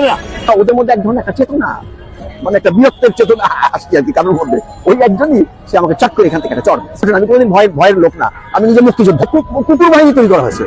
না। ওদের মধ্যে এক ধরনের চেতনা মানে একটা চেতনা আর কি কারোর মধ্যে। ওই একজনই সে আমাকে করে এখান থেকে একটা চড় আমি কোনোদিন ভয় ভয়ের লোক না। আমি কুকুর বাহিনী তৈরি করা হয়েছে।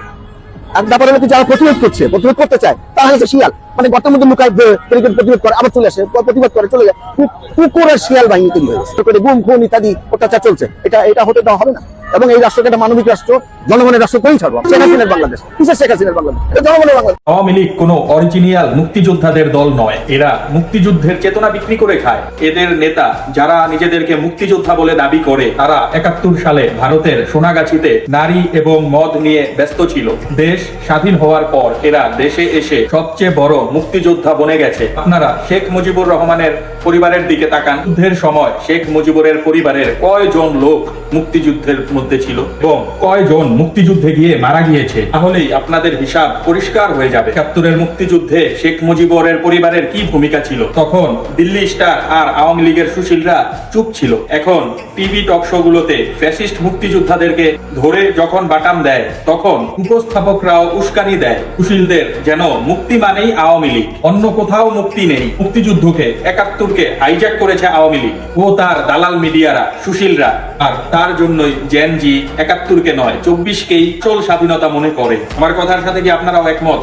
আর ব্যাপারে হচ্ছে যারা প্রতিরোধ করছে, প্রতিরোধ করতে চায়, তারা হচ্ছে শিয়াল। মানে গর্তের মধ্যে লুকায় প্রতিরোধ করে, আবার চলে আসে প্রতিবাদ করে, চলে যায়। কু- কুকুর আর শিয়াল বাহিনী তৈরি হয়েছে। গুম, খুন ইত্যাদি অত্যাচার চলছে। এটা এটা হতে দেওয়া হবে না। এবং এই রাষ্ট্রকে একটা মানবিক রাষ্ট্র, জনগণের রাষ্ট্র করেই ছাড়বো। শেখ হাসিনার বাংলাদেশ। কিসের শেখ হাসিনার বাংলাদেশ? জনগণের বাংলাদেশ। আওয়ামী লীগ কোনো অরিজিনিয়াল মুক্তিযোদ্ধাদের দল নয়। এরা মুক্তিযুদ্ধের চেতনা বিক্রি করে খায়। এদের নেতা যারা নিজেদেরকে মুক্তিযোদ্ধা বলে দাবি করে, তারা একাত্তর সালে ভারতের সোনাগাছিতে নারী এবং মদ নিয়ে ব্যস্ত ছিল। দেশ স্বাধীন হওয়ার পর এরা দেশে এসে সবচেয়ে বড় মুক্তিযোদ্ধা বনে গেছে। আপনারা শেখ মুজিবুর রহমানের পরিবারের দিকে তাকান। যুদ্ধের সময় শেখ মুজিবুরের পরিবারের কয়জন লোক মুক্তিযুদ্ধের মধ্যে ছিল এবং কয়জন মুক্তিযুদ্ধে গিয়ে মারা গিয়েছে? তাহলেই আপনাদের হিসাব পরিষ্কার হয়ে যাবে। একাত্তরের মুক্তিযুদ্ধে শেখ মুজিবুরের পরিবারের কি ভূমিকা ছিল? তখন দিল্লি স্টার আর আওয়ামী লীগের সুশীলরা চুপ ছিল। এখন টিভি টক শো গুলোতে ফ্যাসিস্ট মুক্তিযোদ্ধাদেরকে ধরে যখন বাটাম দেয় তখন উপস্থাপকরাও উস্কানি দেয়। সুশীলদের যেন মুক্তি মানেই আওয়ামী লীগ। অন্য কোথাও মুক্তি নেই। মুক্তিযুদ্ধকে একাত্তরকে হাইজ্যাক করেছে আওয়ামী লীগ। ও তার দালাল মিডিয়ারা সুশীলরা। আর তার জন্যই জেনজি একাত্তরকে নয় চব্বিশকেই চল স্বাধীনতা মনে করে। আমার কথার সাথে কি আপনারাও একমত?